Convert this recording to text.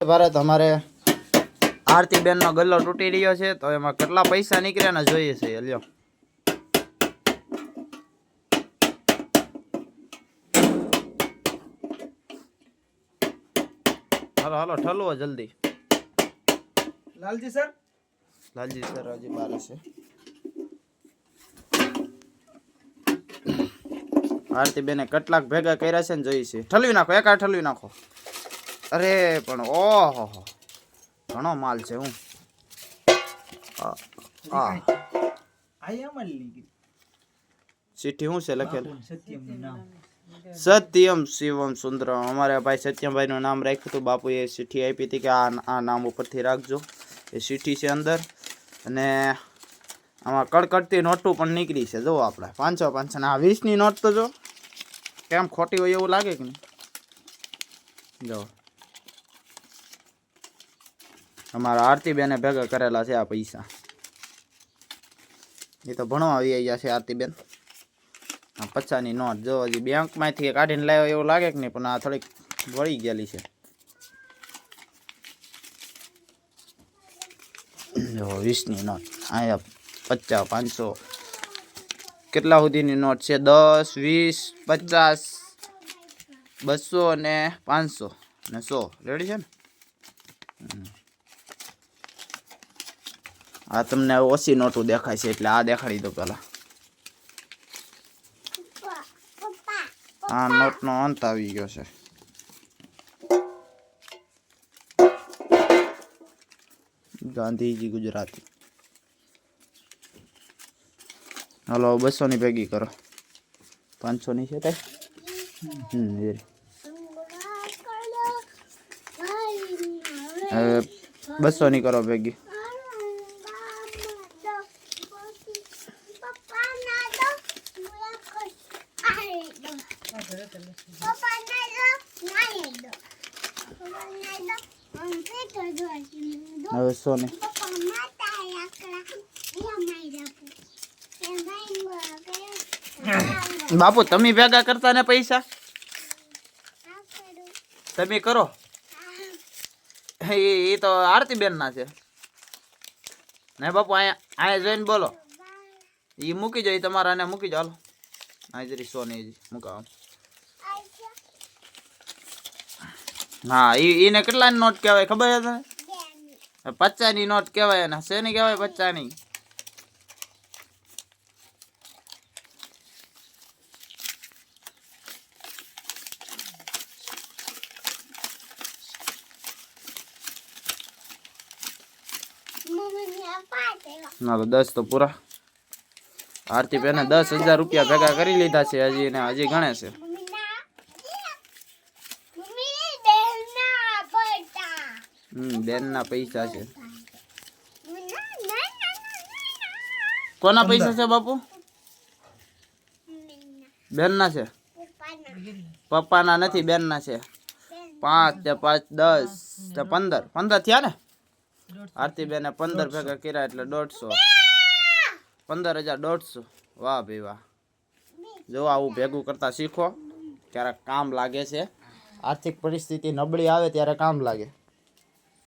ભારત અમારે આરતી બેન નો ગલ્લો તૂટી રહ્યો છે તો એમાં કેટલા પૈસા નીકળ્યા ને જોઈએ છે લ્યો. હાલો હાલો ઠલવો જલ્દી. લાલજી સર? લાલજી સર હજી બહાર છે આરતી બેને કેટલાક ભેગા કર્યા છે ને જોઈ છે. ઠલવી નાખો એકા ઠલવી નાખો. અરે પણ ઓહો હો ઘણો માલ છે હું. ચિઠ્ઠી શું છે લખેલું? સત્યમ શિવમ સુંદરમ. અમારે ભાઈ સત્યમભાઈ નું નામ રાખ્યું હતું. બાપુએ ચિઠ્ઠી આપી હતી કે આ આ નામ ઉપરથી રાખજો. એ ચિઠ્ઠી છે અંદર. અને આમાં કડકડતી નોટું પણ નીકળી છે. જુઓ આપણે પાંચસો પાંચસો ને આ વીસની નોટ તો જો કેમ ખોટી હોય એવું લાગે કે નહીં? જો. અમારા આરતીબેને ભેગા કરેલા છે આ પૈસા. એ તો ભણવા આવી ગયા છે આરતીબેન. આ પચાસની નોટ જો હજી બેંકમાંથી કાઢીને લાવ્યો એવું લાગે કે નહીં, પણ આ થોડીક વળી ગયેલી છે. જો વીસની નોટ, અહીંયા પચાસ, પાંચસો. કેટલા સુધીની નોટ છે? દસ, વીસ, પચાસ, બસો ને પાંચસો. ને સો. રેડી છે ને. આ તમને ઓછી નોટો દેખાય છે, એટલે આ દેખાડી દો પહેલાં આ નોટનો અંત આવી ગયો છે. ગાંધીજી ગુજરાતી. હાલો બસો ની ભેગી કરો. પાંચસો ની છે કઈ હમ બસોની કરો હવે બસો ની હવે બાપુ, તમે ભેગા કરતા ને પૈસા? તમે કરો. એ તો આરતી બેન ના છે. ને બાપુ, અહીંયા અહીંયા જોઈને બોલો. એ મૂકી જાય તમારા ને મૂકી જાઓ હાજરી સોની મૂકાવ. હા ઈ એને કેટલા નોટ કહેવાય ખબર છે તને? પચાસની નોટ કહેવાય એને શેની કહેવાય પચાસની ના તો દસ તો પૂરા. આરતી બેને દસ હજાર રૂપિયા ભેગા કરી લીધા છે હજી એને હજી ગણે છે. હમ બેન ના પૈસા છે. કોના પૈસા છે બાપુ? બેન ના છે? પપ્પાના નથી બેન ના છે. પાંચ તે પાંચ દસ ને પંદર. પંદર થયા ને? આરતી બેને પંદર ભેગા કર્યા એટલે દોઢસો. પંદર હજાર દોઢસો. વાહ ભાઈ વાહ. જો આવું ભેગું કરતા શીખો. ક્યારેક કામ લાગે છે. આર્થિક પરિસ્થિતિ નબળી આવે ત્યારે કામ લાગે.